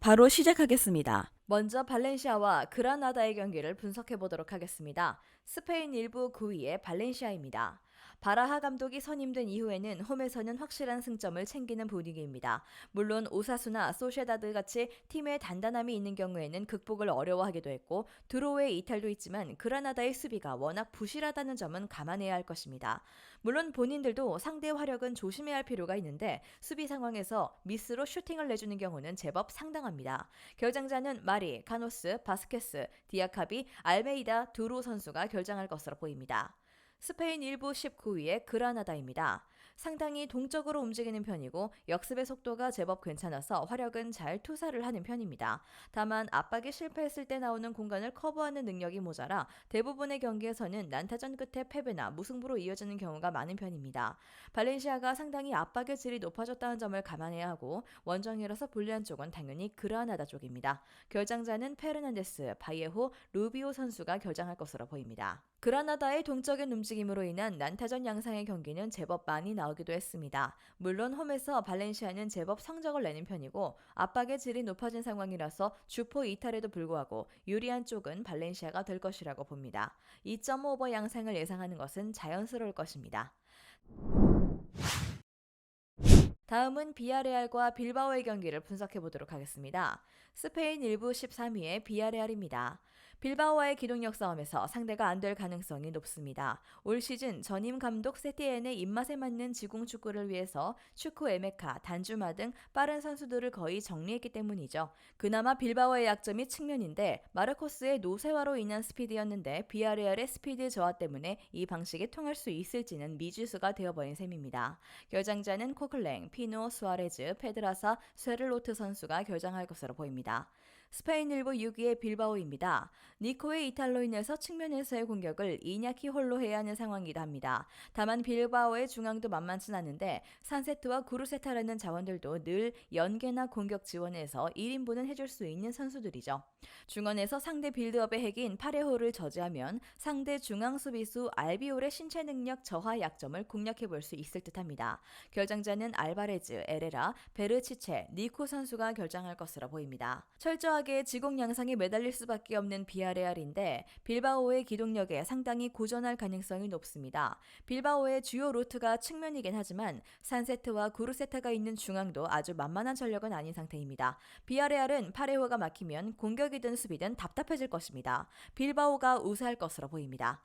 바로 시작하겠습니다. 먼저 발렌시아와 그라나다의 경기를 분석해 보도록 하겠습니다. 스페인 1부 9위의 발렌시아입니다. 바라하 감독이 선임된 이후에는 홈에서는 확실한 승점을 챙기는 분위기입니다. 물론 오사수나 소셰다드 같이 팀의 단단함이 있는 경우에는 극복을 어려워하기도 했고 드로우의 이탈도 있지만 그라나다의 수비가 워낙 부실하다는 점은 감안해야 할 것입니다. 물론 본인들도 상대 화력은 조심해야 할 필요가 있는데 수비 상황에서 미스로 슈팅을 내주는 경우는 제법 상당합니다. 결장자는 마리, 카노스, 바스케스, 디아카비, 알메이다, 두루 선수가 결장할 것으로 보입니다. 스페인 1부 19위의 그라나다입니다. 상당히 동적으로 움직이는 편이고 역습의 속도가 제법 괜찮아서 화력은 잘 투사를 하는 편입니다. 다만 압박이 실패했을 때 나오는 공간을 커버하는 능력이 모자라 대부분의 경기에서는 난타전 끝에 패배나 무승부로 이어지는 경우가 많은 편입니다. 발렌시아가 상당히 압박의 질이 높아졌다는 점을 감안해야 하고 원정이라서 불리한 쪽은 당연히 그라나다 쪽입니다. 결장자는 페르난데스, 바이에호, 루비오 선수가 결장할 것으로 보입니다. 그라나다의 동적인 움직임으로 인한 난타전 양상의 경기는 제법 많이 나오기도 했습니다. 물론 홈에서 발렌시아는 제법 성적을 내는 편이고 압박의 질이 높아진 상황이라서 주포 이탈에도 불구하고 유리한 쪽은 발렌시아가 될 것이라고 봅니다. 2.5버 양상을 예상하는 것은 자연스러울 것입니다. 다음은 비아레알과 빌바오의 경기를 분석해 보도록 하겠습니다. 스페인 1부 13위의 비아레알입니다. 빌바오와의 기동력 싸움에서 상대가 안 될 가능성이 높습니다. 올 시즌 전임 감독 세티엔의 입맛에 맞는 지공 축구를 위해서 축구 에메카, 단주마 등 빠른 선수들을 거의 정리했기 때문이죠. 그나마 빌바오의 약점이 측면인데 마르코스의 노쇠화로 인한 스피드였는데 비아레알의 스피드 저하 때문에 이 방식이 통할 수 있을지는 미지수가 되어버린 셈입니다. 결장자는 코클랭, 피노, 수아레즈, 페드라사, 쇠를로트 선수가 결장할 것으로 보입니다. 스페인 1부 6위의 빌바오입니다. 니코의 이탈로 인해서 측면에서의 공격을 이냐키 홀로 해야 하는 상황이기도 합니다. 다만 빌바오의 중앙도 만만치 않은데 산세트와 구르세타라는 자원들도 늘 연계나 공격 지원에서 1인분은 해줄 수 있는 선수들이죠. 중원에서 상대 빌드업의 핵인 파레호를 저지하면 상대 중앙 수비수 알비올의 신체 능력 저하 약점을 공략해 볼 수 있을 듯합니다. 결장자는 알바레즈, 에레라, 베르치체, 니코 선수가 결장할 것으로 보입니다. 철저하게 지공 양상에 매달릴 수밖에 없는 비아레알인데 빌바오의 기동력에 상당히 고전할 가능성이 높습니다. 빌바오의 주요 루트가 측면이긴 하지만 산세트와 구르세타가 있는 중앙도 아주 만만한 전력은 아닌 상태입니다. 비아레알은 파레호가 막히면 공격이든 수비든 답답해질 것입니다. 빌바오가 우세할 것으로 보입니다.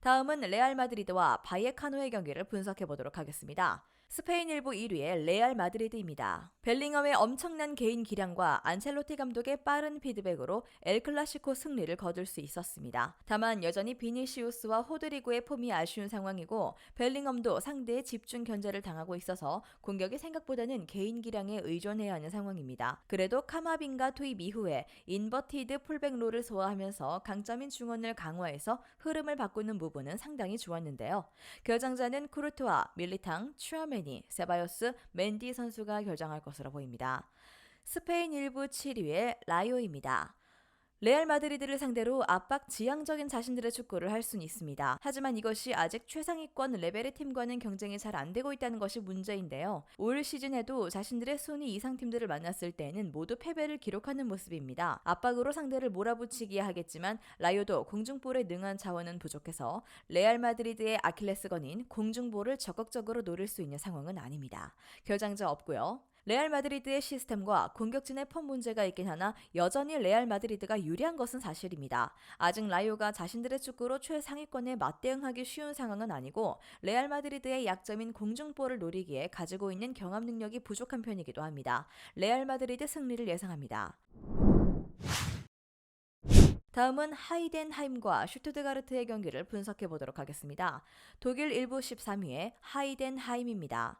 다음은 레알 마드리드와 바이에카노의 경기를 분석해 보도록 하겠습니다. 스페인 1부 1위의 레알 마드리드입니다. 벨링엄의 엄청난 개인 기량과 안첼로티 감독의 빠른 피드백으로 엘 클라시코 승리를 거둘 수 있었습니다. 다만 여전히 비니시우스와 호드리고의 폼이 아쉬운 상황이고 벨링엄도 상대의 집중 견제를 당하고 있어서 공격이 생각보다는 개인 기량에 의존해야 하는 상황입니다. 그래도 카마빈가 투입 이후에 인버티드 풀백 롤을 소화하면서 강점인 중원을 강화해서 흐름을 바꾸는 부분은 상당히 좋았는데요. 결장자는 쿠르트와 밀리탕, 추아 메 페니, 세바요스, 맨디 선수가 결정할 것으로 보입니다. 스페인 1부 7위의 라요입니다. 레알 마드리드를 상대로 압박 지향적인 자신들의 축구를 할 수는 있습니다. 하지만 이것이 아직 최상위권 레벨의 팀과는 경쟁이 잘 안 되고 있다는 것이 문제인데요. 올 시즌에도 자신들의 순위 이상 팀들을 만났을 때는 모두 패배를 기록하는 모습입니다. 압박으로 상대를 몰아붙이기야 하겠지만 라요도 공중볼에 능한 자원은 부족해서 레알 마드리드의 아킬레스건인 공중볼을 적극적으로 노릴 수 있는 상황은 아닙니다. 결장자 없고요. 레알 마드리드의 시스템과 공격진의 폼 문제가 있긴 하나 여전히 레알 마드리드가 유리한 것은 사실입니다. 아직 라이오가 자신들의 축구로 최상위권에 맞대응하기 쉬운 상황은 아니고 레알 마드리드의 약점인 공중볼을 노리기에 가지고 있는 경합 능력이 부족한 편이기도 합니다. 레알 마드리드 승리를 예상합니다. 다음은 하이덴하임과 슈투드가르트의 경기를 분석해 보도록 하겠습니다. 독일 1부 13위의 하이덴하임입니다.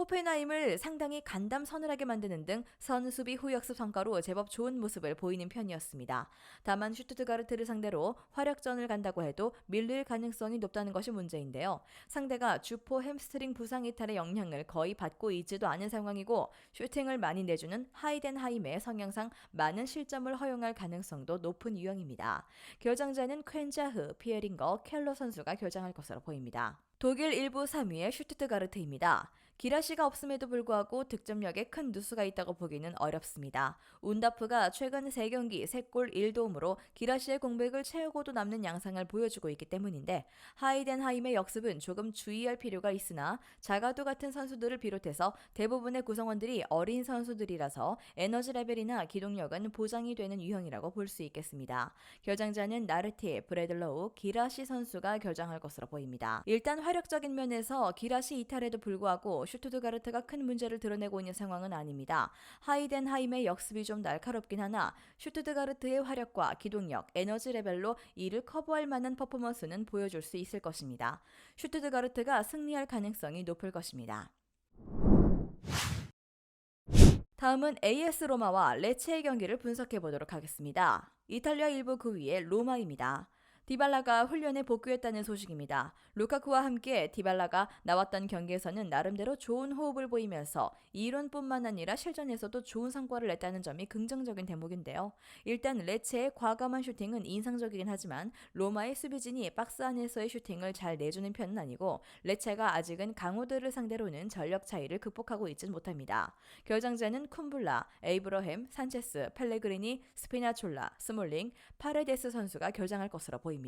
호펜하임을 상당히 간담 서늘하게 만드는 등 선수비 후역습 성과로 제법 좋은 모습을 보이는 편이었습니다. 다만 슈투트가르트를 상대로 화력전을 간다고 해도 밀릴 가능성이 높다는 것이 문제인데요. 상대가 주포 햄스트링 부상 이탈의 영향을 거의 받고 있지도 않은 상황이고 슈팅을 많이 내주는 하이덴하임의 성향상 많은 실점을 허용할 가능성도 높은 유형입니다. 결정자는 퀸자흐, 피에링거, 켈러 선수가 결정할 것으로 보입니다. 독일 1부 3위의 슈투트가르트입니다. 기라시가 없음에도 불구하고 득점력에 큰 누수가 있다고 보기는 어렵습니다. 운다프가 최근 3경기 3골 1도움으로 기라시의 공백을 채우고도 남는 양상을 보여주고 있기 때문인데 하이덴하임의 역습은 조금 주의할 필요가 있으나 자가도 같은 선수들을 비롯해서 대부분의 구성원들이 어린 선수들이라서 에너지 레벨이나 기동력은 보장이 되는 유형이라고 볼 수 있겠습니다. 결장자는 나르티, 브래들로우, 기라시 선수가 결장할 것으로 보입니다. 일단 화력적인 면에서 기라시 이탈에도 불구하고 슈투드가르트가 큰 문제를 드러내고 있는 상황은 아닙니다. 하이덴하임의 역습이 좀 날카롭긴 하나 슈투드가르트의 화력과 기동력, 에너지 레벨로 이를 커버할 만한 퍼포먼스는 보여줄 수 있을 것입니다. 슈투드가르트가 승리할 가능성이 높을 것입니다. 다음은 AS 로마와 레체의 경기를 분석해 보도록 하겠습니다. 이탈리아 일부 그 위에 로마입니다. 디발라가 훈련에 복귀했다는 소식입니다. 루카쿠와 함께 디발라가 나왔던 경기에서는 나름대로 좋은 호흡을 보이면서 이론뿐만 아니라 실전에서도 좋은 성과를 냈다는 점이 긍정적인 대목인데요. 일단 레체의 과감한 슈팅은 인상적이긴 하지만 로마의 수비진이 박스 안에서의 슈팅을 잘 내주는 편은 아니고 레체가 아직은 강호들을 상대로는 전력 차이를 극복하고 있진 못합니다. 결장자는 쿰블라, 에이브러햄, 산체스, 펠레그리니, 스피나촐라, 스몰링, 파레데스 선수가 결장할 것으로 보입니다.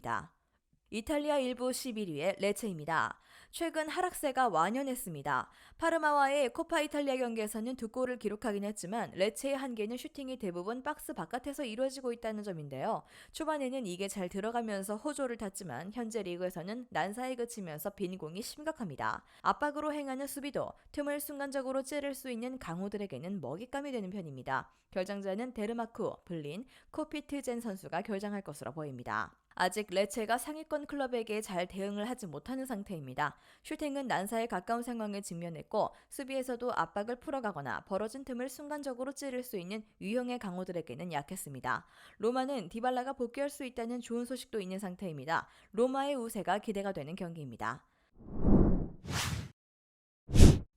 이탈리아 일부 11위의 레체입니다. 최근 하락세가 완연했습니다. 파르마와의 코파 이탈리아 경기에서는 두 골을 기록하긴 했지만 레체의 한계는 슈팅이 대부분 박스 바깥에서 이루어지고 있다는 점인데요. 초반에는 이게 잘 들어가면서 호조를 탔지만 현재 리그에서는 난사에 그치면서 빈 공이 심각합니다. 압박으로 행하는 수비도 틈을 순간적으로 찌를 수 있는 강호들에게는 먹잇감이 되는 편입니다. 결장자는 데르마쿠, 블린, 코피트젠 선수가 결장할 것으로 보입니다. 아직 레체가 상위권 클럽에게 잘 대응을 하지 못하는 상태입니다. 슈팅은 난사에 가까운 상황에 직면했고 수비에서도 압박을 풀어가거나 벌어진 틈을 순간적으로 찌를 수 있는 유형의 강호들에게는 약했습니다. 로마는 디발라가 복귀할 수 있다는 좋은 소식도 있는 상태입니다. 로마의 우세가 기대가 되는 경기입니다.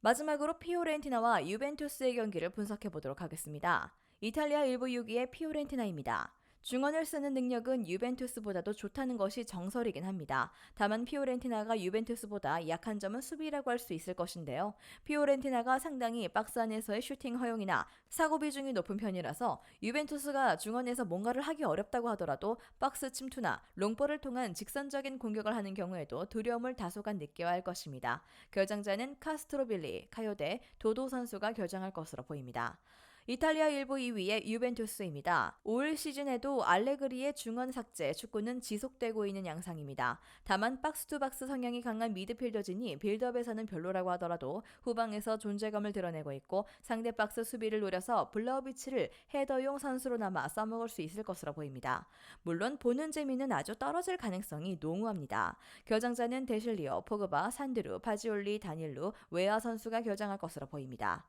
마지막으로 피오렌티나와 유벤투스의 경기를 분석해 보도록 하겠습니다. 이탈리아 1부 6위의 피오렌티나입니다. 중원을 쓰는 능력은 유벤투스보다도 좋다는 것이 정설이긴 합니다. 다만 피오렌티나가 유벤투스보다 약한 점은 수비라고 할 수 있을 것인데요. 피오렌티나가 상당히 박스 안에서의 슈팅 허용이나 사고 비중이 높은 편이라서 유벤투스가 중원에서 뭔가를 하기 어렵다고 하더라도 박스 침투나 롱볼을 통한 직선적인 공격을 하는 경우에도 두려움을 다소간 느껴야 할 것입니다. 결장자는 카스트로빌리, 카요데, 도도 선수가 결정할 것으로 보입니다. 이탈리아 일부 2위의 유벤투스입니다. 올 시즌에도 알레그리의 중원 삭제 축구는 지속되고 있는 양상입니다. 다만 박스투박스 성향이 강한 미드필더진이 빌드업에서는 별로라고 하더라도 후방에서 존재감을 드러내고 있고 상대 박스 수비를 노려서 블라우비치를 헤더용 선수로 남아 써먹을 수 있을 것으로 보입니다. 물론 보는 재미는 아주 떨어질 가능성이 농후합니다. 결장자는 데실리오, 포그바, 산드루, 파지올리, 다닐루, 웨아 선수가 결장할 것으로 보입니다.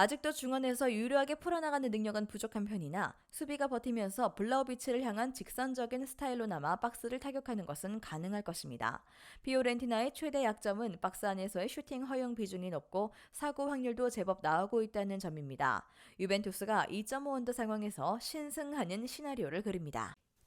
아직도 중원에서 유려하게 풀어나가는 능력은 부족한 편이나 수비가 버티면서 블라우비치를 향한 직선적인 스타일로 남아 박스를 타격하는 것은 가능할 것입니다. 피오렌티나의 최대 약점은 박스 안에서의 슈팅 허용 비중이 높고 사고 확률도 제법 나오고 있다는 점입니다. 유벤투스가 2.5원드 상황에서 신승하는 시나리오를 그립니다.